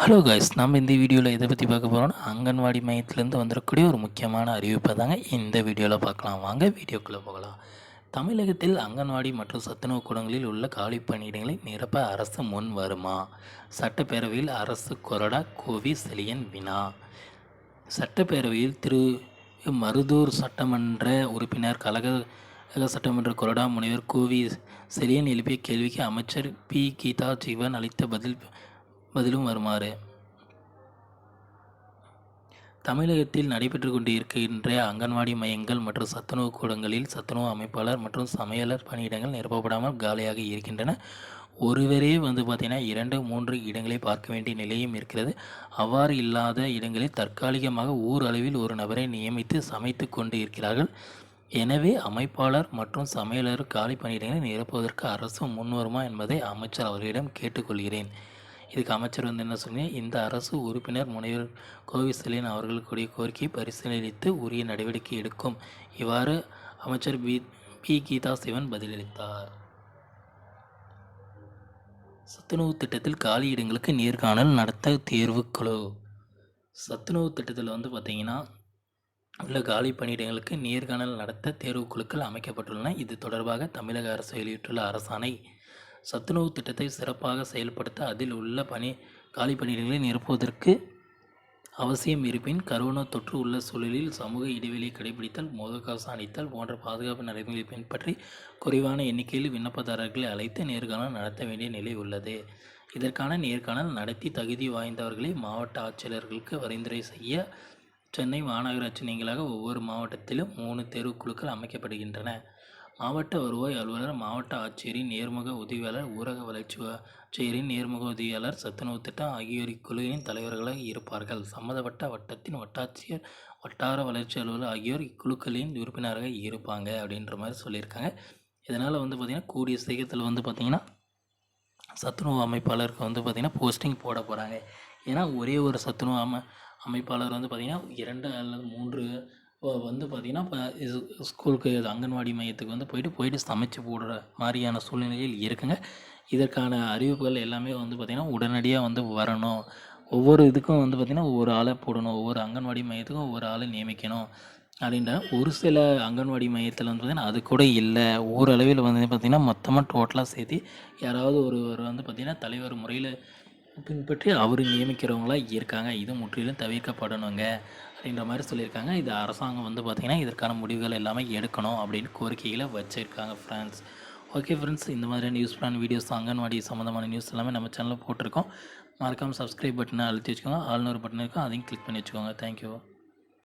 Hello guys நம்ம இந்த வீடியோவில் எதை பற்றி பார்க்க போகிறோம்னா அங்கன்வாடி மையத்திலேருந்து வந்துடக்கூடிய ஒரு முக்கியமான அறிவிப்பை தாங்க இந்த வீடியோவில் பார்க்கலாம். வாங்க வீடியோக்குள்ளே போகலாம். தமிழகத்தில் அங்கன்வாடி மற்றும் சத்துணவு கூடங்களில் உள்ள காலி பணியிடங்களை நிரப்ப அரசு முன் வருமா? சட்டப்பேரவையில் அரசு கொறடா கோவி செலியன் வினா. சட்டப்பேரவையில் திரு. மருதூர் சட்டமன்ற உறுப்பினர் கழக சட்டமன்ற கொறடா முனைவர் கோவி செலியன் எழுப்பிய கேள்விக்கு அமைச்சர் பி. கீதா ஜீவன் அளித்த பதில் பதிலும் வருமாறு. தமிழகத்தில் நடைபெற்று கொண்டிருக்கின்ற அங்கன்வாடி மையங்கள் மற்றும் சத்துணவு கூடங்களில் சத்துணவு அமைப்பாளர் மற்றும் சமையலர் பணியிடங்கள் நிரப்பப்படாமல் காலியாக இருக்கின்றன. ஒருவரே வந்து பார்த்திங்கன்னா இரண்டு மூன்று இடங்களை பார்க்க வேண்டிய நிலையும் இருக்கிறது. அவ்வாறு இல்லாத இடங்களில் தற்காலிகமாக ஊர் அளவில் ஒரு நபரை நியமித்து சமைத்து கொண்டு இருக்கிறார்கள். எனவே அமைப்பாளர் மற்றும் சமையலர் காலி பணியிடங்களை நிரப்புவதற்கு அரசு முன்வருமா என்பதை அமைச்சர் அவர்களிடம் கேட்டுக்கொள்கிறேன் இதுக்கு அமைச்சர் வந்து என்ன சொன்னீங்க? இந்த அரசு உறுப்பினர் முனைவர் கோவிசலின் அவர்களுக்குடைய கோரிக்கையை பரிசீலித்து உரிய நடவடிக்கை எடுக்கும். இவ்வாறு அமைச்சர் பி பி கீதா சிவன் பதிலளித்தார். சத்துணவு திட்டத்தில் காலி இடங்களுக்கு நேர்காணல் நடத்த தேர்வுக்குழு சத்துணவு திட்டத்தில் வந்து பார்த்திங்கன்னா உள்ள காலி பணியிடங்களுக்கு நேர்காணல் நடத்த தேர்வுக்குழுக்கள் அமைக்கப்பட்டுள்ளன. இது தொடர்பாக தமிழக அரசு வெளியிட்டுள்ள அரசாணை சத்துணவு திட்டத்தை சிறப்பாக செயல்படுத்த அதில் உள்ள பணி காலி பணியிடங்களை நிரப்புவதற்கு அவசியம் இருப்பின் கரோனா தொற்று உள்ள சூழலில் சமூக இடைவெளியை கடைபிடித்தல் முகக்கவசம் அணித்தல் போன்ற பாதுகாப்பு நடைமுறைகளை பின்பற்றி குறைவான எண்ணிக்கையில் விண்ணப்பதாரர்களை அழைத்து நேர்காணல் நடத்த வேண்டிய நிலை உள்ளது. இதற்கான நேர்காணல் நடத்தி தகுதி வாய்ந்தவர்களை மாவட்ட ஆட்சியர்களுக்கு பரிந்துரை செய்ய சென்னை மாநகராட்சி நீங்களாக ஒவ்வொரு மாவட்டத்திலும் மூணு தேர்வுக்குழுக்கள் அமைக்கப்படுகின்றன. மாவட்ட வருவாய் அலுவலர் மாவட்ட ஆட்சியரின் நேர்முக உதவியாளர் ஊரக வளர்ச்சி ஆட்சியரின் நேர்முக உதவியாளர் சத்துணவு திட்டம் ஆகியோர் இக்குழுவின் தலைவர்களாக இருப்பார்கள். சம்மந்தப்பட்ட வட்டத்தின் வட்டாட்சியர் வட்டார வளர்ச்சி அலுவலர் ஆகியோர் இக்குழுக்களின் உறுப்பினராக இருப்பாங்க அப்படின்ற மாதிரி சொல்லியிருக்காங்க. இதனால் வந்து பார்த்திங்கன்னா கூடிய சீக்கிரத்தில் வந்து பார்த்திங்கன்னா சத்துணவு அமைப்பாளருக்கு வந்து பார்த்திங்கன்னா போஸ்டிங் போட போகிறாங்க ஏன்னா ஒரே ஒரு சத்துணவு அமை அமைப்பாளர் வந்து பார்த்திங்கன்னா இரண்டு அல்லது மூன்று இப்போ வந்து பார்த்திங்கன்னா இப்போ ஸ்கூலுக்கு அங்கன்வாடி மையத்துக்கு வந்து போயிட்டு போயிட்டு சமைச்சு போடுற மாதிரியான சூழ்நிலையில் இருக்குங்க. இதற்கான அறிவிப்புகள் எல்லாமே வந்து பார்த்திங்கன்னா உடனடியாக வந்து வரணும். ஒவ்வொரு இதுக்கும் வந்து பார்த்திங்கன்னா ஒவ்வொரு ஆளை போடணும். ஒவ்வொரு அங்கன்வாடி மையத்துக்கும் ஒவ்வொரு ஆளை நியமிக்கணும். அப்படின்ற ஒரு சில அங்கன்வாடி மையத்தில் வந்து பார்த்திங்கன்னா அது கூட இல்லை. ஓரளவில் வந்து பார்த்திங்கன்னா மொத்தமாக டோட்டலாக சேர்த்து யாராவது ஒருவர் வந்து பார்த்திங்கன்னா தலைவர் முறையில் பின்பற்றி அவர் நியமிக்கிறவங்களாக இருக்காங்க. இது முற்றிலும் தவிர்க்கப்படணுங்க. அப்படின்ற மாதிரி சொல்லியிருக்காங்க. இது அரசாங்கம் வந்து பார்த்திங்கன்னா இதற்கான முடிவுகள் எல்லாமே எடுக்கணும் அப்படின்னு கோரிக்கைகளை வச்சுருக்காங்க ஃப்ரெண்ட்ஸ் ஓகே ஃப்ரெண்ட்ஸ் இந்த மாதிரியான யூஸ்ஃபுல்லான வீடியோஸ் அங்கன்வாடி சம்மந்தமான நியூஸ் எல்லாமே நம்ம சேனலில் போட்டிருக்கோம். மறக்காமல் சப்ஸ்கிரைப் பட்டனை அழுத்தி வச்சுக்கோங்க. ஆள்நூறு பட்டன் இருக்கும் அதையும் கிளிக் பண்ணி வச்சுக்கோங்க. தேங்க்யூ